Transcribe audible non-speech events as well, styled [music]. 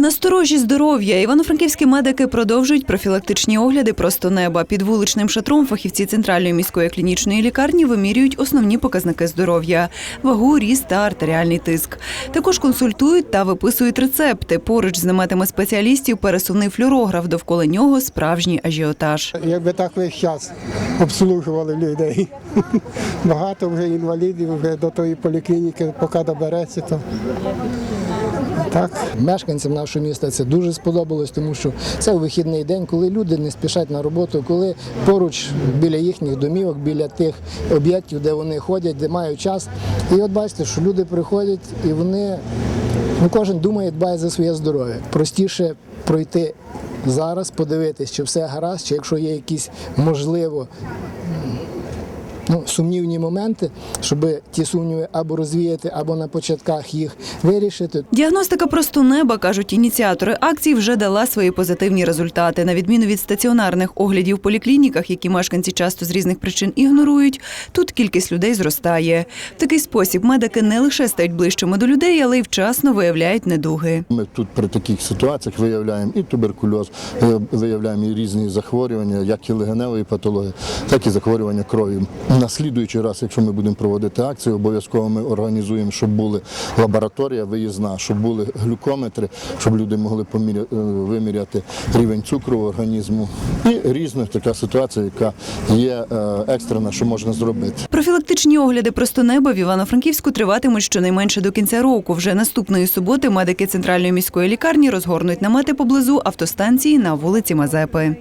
Насторожі здоров'я івано-франківські медики продовжують профілактичні огляди просто неба. Під вуличним шатром фахівці центральної міської клінічної лікарні вимірюють основні показники здоров'я: вагу, ріст та артеріальний тиск. Також консультують та виписують рецепти. Поруч з наметами спеціалістів пересувний флюорограф. Довкола нього справжній ажіотаж. Якби так весь час обслужували людей. [laughs] Багато вже інвалідів вже до тої поліклініки, поки добереться, то так. Мешканцям нашого міста це дуже сподобалось, тому що це вихідний день, коли люди не спішать на роботу, коли поруч біля їхніх домівок, біля тих об'єктів, де вони ходять, де мають час. І от бачите, що люди приходять і вони, ну кожен думає, дбає за своє здоров'я. Простіше пройти зараз, подивитись, чи все гаразд, чи якщо є якісь можливо. Ну, сумнівні моменти, щоб ті сумніви або розвіяти, або на початках їх вирішити. Діагностика просто неба, кажуть ініціатори акції, вже дала свої позитивні результати. На відміну від стаціонарних оглядів в поліклініках, які мешканці часто з різних причин ігнорують, тут кількість людей зростає. В такий спосіб медики не лише стають ближчими до людей, але й вчасно виявляють недуги. Ми тут при таких ситуаціях виявляємо і туберкульоз, е, виявляємо і різні захворювання, як і легеневої патології, так і захворювання крові. На слідуючий раз, якщо ми будемо проводити акцію, обов'язково ми організуємо, щоб були лабораторія виїзна, щоб були глюкометри, щоб люди могли е, виміряти рівень цукру в організму. І різна така ситуація, яка є е, екстрена, що можна зробити. Профілактичні огляди просто неба в Івано-Франківську триватимуть щонайменше до кінця року. Вже наступної суботи медики центральної міської лікарні розгорнуть намети поблизу автостанції на вулиці Мазепи.